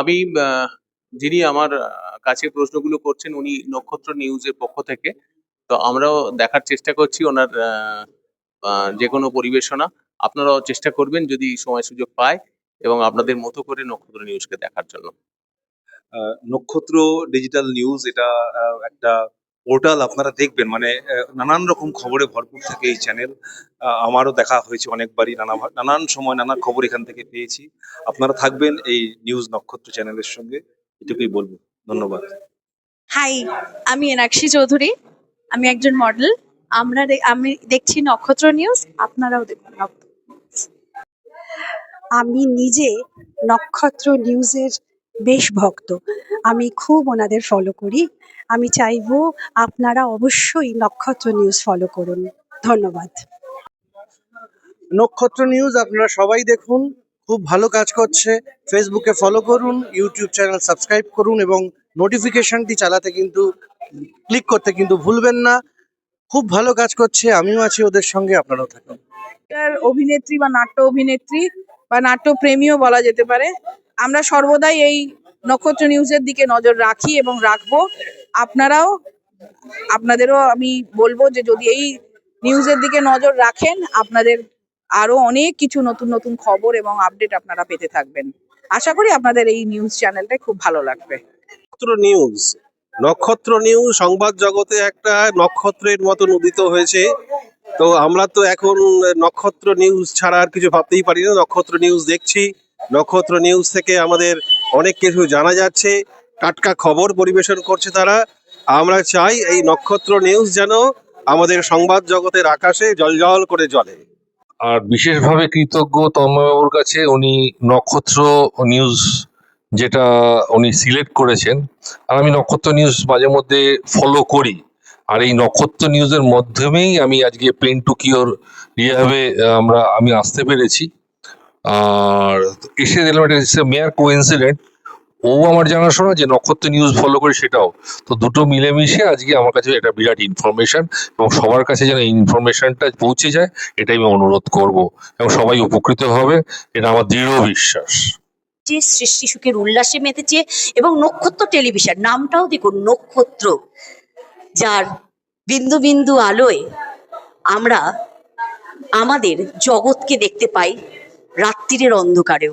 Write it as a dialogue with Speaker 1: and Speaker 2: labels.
Speaker 1: আমি যিনি আমার কাছে প্রশ্নগুলো করছেন উনি নক্ষত্র নিউজের পক্ষ থেকে। তো আমরাও দেখার চেষ্টা করছি ওনার যে কোনো পরিবেশনা। আপনারাও চেষ্টা করবেন যদি সময় সুযোগ পায় এবং আপনাদের মতো করে নক্ষত্র নিউজকে দেখার জন্য।
Speaker 2: নক্ষত্র ডিজিটাল নিউজ এটা একটা পোর্টাল আপনারা দেখবেন মানে আহ, নানান রকম খবরে ভরপুর থাকে এই চ্যানেল। আমারও দেখা হয়েছে অনেকবারই নানা নানান সময় নানা খবর এখান থেকে পেয়েছি। আপনারা থাকবেন এই নিউজ নক্ষত্র চ্যানেলের সঙ্গে এটুকুই বলব। ধন্যবাদ।
Speaker 3: হাই আমি এনাক্ষী চৌধুরী আমি একজন মডেল আমরা আমি দেখছি নক্ষত্র নিউজ আপনারাও দেখুন
Speaker 4: আমি নিজে নক্ষত্র নিউজের বেশ ভক্ত। আমি খুব ওনাদের ফলো করি। আমি চাইব আপনারা অবশ্যই নক্ষত্র নিউজ ফলো করুন। ধন্যবাদ।
Speaker 5: নক্ষত্র নিউজ আপনারা সবাই দেখুন। খুব ভালো কাজ করছে। ফেসবুকে ফলো করুন ইউটিউব চ্যানেল সাবস্ক্রাইব করুন এবং নোটিফিকেশনটি চালাতে কিন্তু ক্লিক করতে কিন্তু ভুলবেন না। খুব ভালো কাজ করছে। আমিও আছি ওদের সঙ্গে আপনারাও থাকুন।
Speaker 6: অভিনেত্রী বা নাট্য অভিনেত্রী বা নাট্যপ্রেমীও বলা যেতে পারে। আমরা সর্বদাই এই নক্ষত্র নিউজের দিকে নজর রাখি এবং রাখব। আপনারাও, আপনাদেরও আমি বলব যে যদি এই নিউজের দিকে নজর রাখেন, আপনাদের আরও অনেক কিছু নতুন নতুন খবর এবং আপডেট আপনারা পেতে থাকবেন। আশা করি আপনাদের এই নিউজ চ্যানেলটা খুব ভালো লাগবে।
Speaker 7: নক্ষত্র নিউজ। নক্ষত্র নিউজ সংবাদ জগতে একটা নক্ষত্রের মতন উদিত হয়েছে। তো আমরা তো এখন নক্ষত্র নিউজ ছাড়া আর কিছু ভাবতেই পারি না। নক্ষত্র নিউজ দেখছি। নক্ষত্র নিউজ থেকে আমাদের অনেক কিছু জানা যাচ্ছে, টাটকা খবর পরিবেশন করছে তারা। আমরা চাই এই নক্ষত্র নিউজ যেন আমাদের সংবাদ জগতের আকাশে জলজল করে জ্বলে।
Speaker 8: আর বিশেষভাবে কৃতজ্ঞ তন্ময়বাবুর কাছে উনি নক্ষত্র নিউজ যেটা উনি সিলেক্ট করেছেন। আর আমি নক্ষত্র নিউজ মাঝে মধ্যে ফলো করি। আর এই নক্ষত্র নিউজের মাধ্যমেই আমি আজকে পেন টু কিওর রিহাবে আমরা, আমি আসতে পেরেছি। আর দিলাম এটা মেয়ার কোইন্সিডেন্ট ও আমার জানাশোনা যে নক্ষত্র নিউজ ফলো করে সেটাও। তো দুটো মিলেমিশে আজকে আমার কাছে একটা বিরাট ইনফরমেশন এবং সবার কাছে যেন ইনফরমেশনটা পৌঁছে যায়, এটাই আমি অনুরোধ করব এবং সবাই উপকৃত হবে। এটা আমার দৃঢ় বিশ্বাস।
Speaker 9: যে সৃষ্টি সুখের উল্লাসে মেতেছে এবং নক্ষত্র টেলিভিশন, নামটাও দেখুন, নক্ষত্র, যার বিন্দু বিন্দু আলোয় আমরা আমাদের জগৎকে দেখতে পাই। রাত্রিরের অন্ধকারেও।